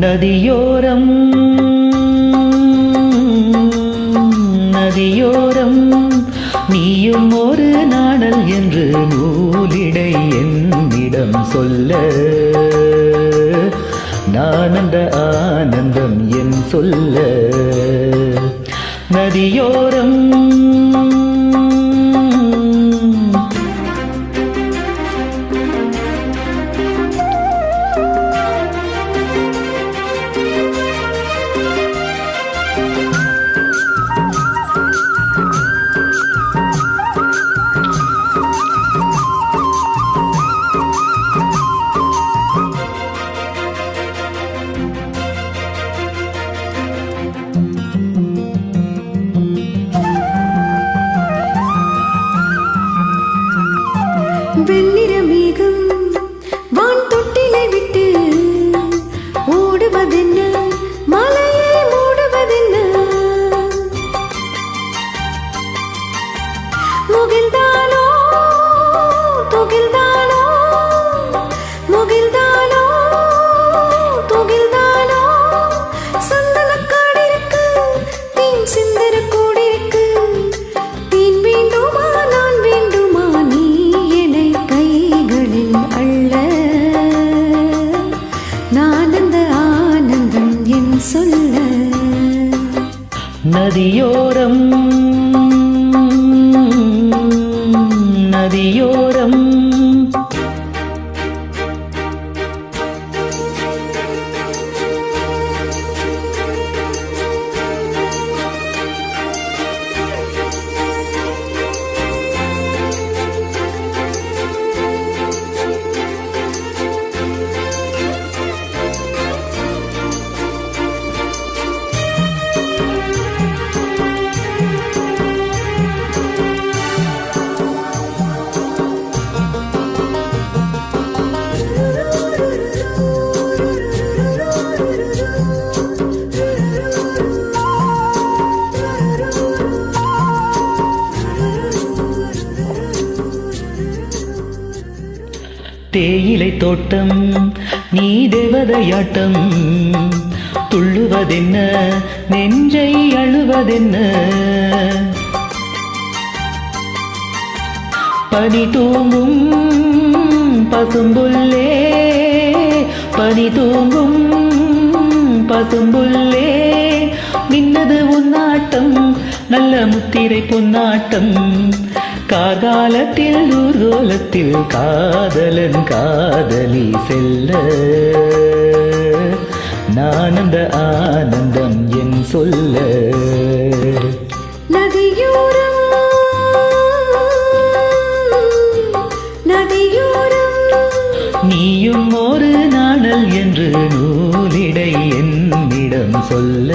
நதியோரம் நதியோரம் நீயும் ஒரு நாடல் என்று நூலிடை என்னிடம் சொல்ல. நானந்த ஆனந்தம் என் சொல்ல. நதியோரம் முகில்தானோ? துகில்தானோ? முகில்தானோ? துகில்தானோ? சந்தனக்காடிருக்கு தேன் சிந்தர கூடிருக்கு தேன் வேண்டுமா நான் வேண்டுமா நீ என்னை கைகளில் அள்ள. ஆனந்தம் என் சொல்ல. நதியோரம் நதியோரம் தேயிலை தோட்டம் நீ தேவதையாட்டம். துள்ளுவதென்ன நெஞ்சை அழுவதென்ன. பனி தூங்கும் பசும்புல்லே பனி தூங்கும் பசும்புல்லே. நின்னது உன்னாட்டம் நல்ல முத்திரை பொன்னாட்டம். காகாலத்தில் ஊர்கோலத்தில் காதலன் காதலி செல்ல. நான் அந்த ஆனந்தம் என் சொல்ல. நதியோரம் நதியோரம். நீயும் ஒரு நாணல் என்று நூலிடை என்னிடம் சொல்ல.